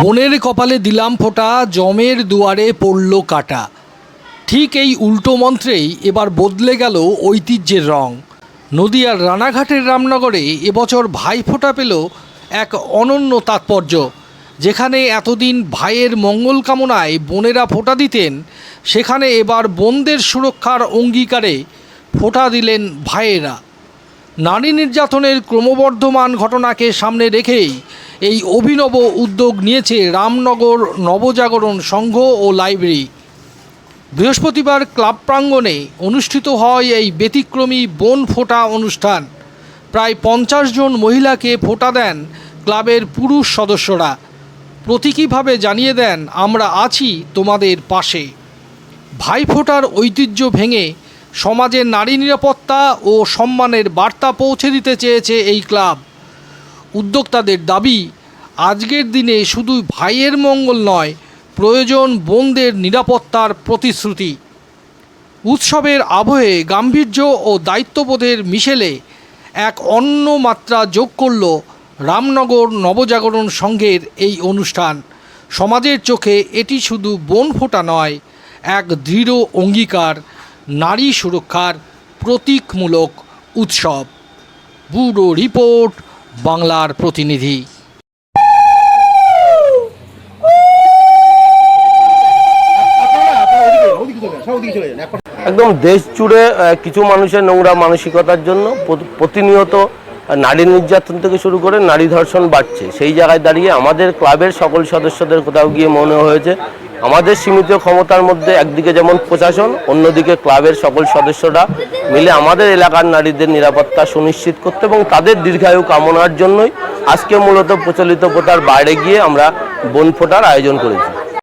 বোনের কপালে দিলাম ফোঁটা, জমের দুয়ারে পড়ল কাটা। ঠিক এই উল্টো মন্ত্রেই এবার বদলে গেল ঐতিহ্যের রং। নদিয়ার রানাঘাটের রামনগরে এবছর ভাইফোঁটা পেল এক অনন্য তাৎপর্য। যেখানে এতদিন ভাইয়ের মঙ্গল কামনায় বোনেরা ফোঁটা দিতেন, সেখানে এবার বোনদের সুরক্ষার অঙ্গীকারে ফোঁটা দিলেন ভাইয়েরা। নারী নির্যাতনের ক্রমবর্ধমান ঘটনাকে সামনে রেখেই এই অভিনব উদ্যোগ নিয়েছে রামনগর নবজাগরণ সংঘ ও লাইব্রেরি। বৃহস্পতিবার ক্লাব প্রাঙ্গণে অনুষ্ঠিত হয় এই ব্যতিক্রমী বন ফোঁটা অনুষ্ঠান। প্রায় পঞ্চাশ জন মহিলাকে ফোঁটা দেন ক্লাবের পুরুষ সদস্যরা। প্রতীকীভাবে জানিয়ে দেন, আমরা আছি তোমাদের পাশে। ভাইফোঁটার ঐতিহ্য ভেঙে সমাজের নারী নিরাপত্তা ও সম্মানের বার্তা পৌঁছে দিতে চেয়েছে এই ক্লাব। উদ্যোক্তাদের দাবি, আজকের দিনে শুধু ভাইয়ের মঙ্গল নয়, প্রয়োজন বোনদের নিরাপত্তার প্রতিশ্রুতি। উৎসবের আবহে গাম্ভীর্য ও দায়িত্ববোধের মিশেলে এক অন্য মাত্রা যোগ করল রামনগর নবজাগরণ সংঘের এই অনুষ্ঠান। সমাজের চোখে এটি শুধু বন ফোঁটা নয়, এক দৃঢ় অঙ্গীকার নারী সুরক্ষার প্রতীকমূলক উৎসব। ব্যুরো রিপোর্ট, বাংলার প্রতিনিধি। একদম দেশ জুড়ে কিছু মানুষের নোংরা মানসিকতার জন্য প্রতিনিয়ত নারী নির্যাতন থেকে শুরু করে নারী ধর্ষণ বাড়ছে। সেই জায়গায় দাঁড়িয়ে আমাদের ক্লাবের সকল সদস্যদের কোথাও গিয়ে মনে হয়েছে আমাদের সীমিত ক্ষমতার মধ্যে একদিকে যেমন প্রশাসন, অন্যদিকে ক্লাবের সকল সদস্যরা মিলে আমাদের এলাকার নারীদের নিরাপত্তা সুনিশ্চিত করতে এবং তাদের দীর্ঘায়ু কামনার জন্যই আজকে মূলত প্রচলিত প্রথার বাইরে গিয়ে আমরা বন ফোটার আয়োজন করেছি।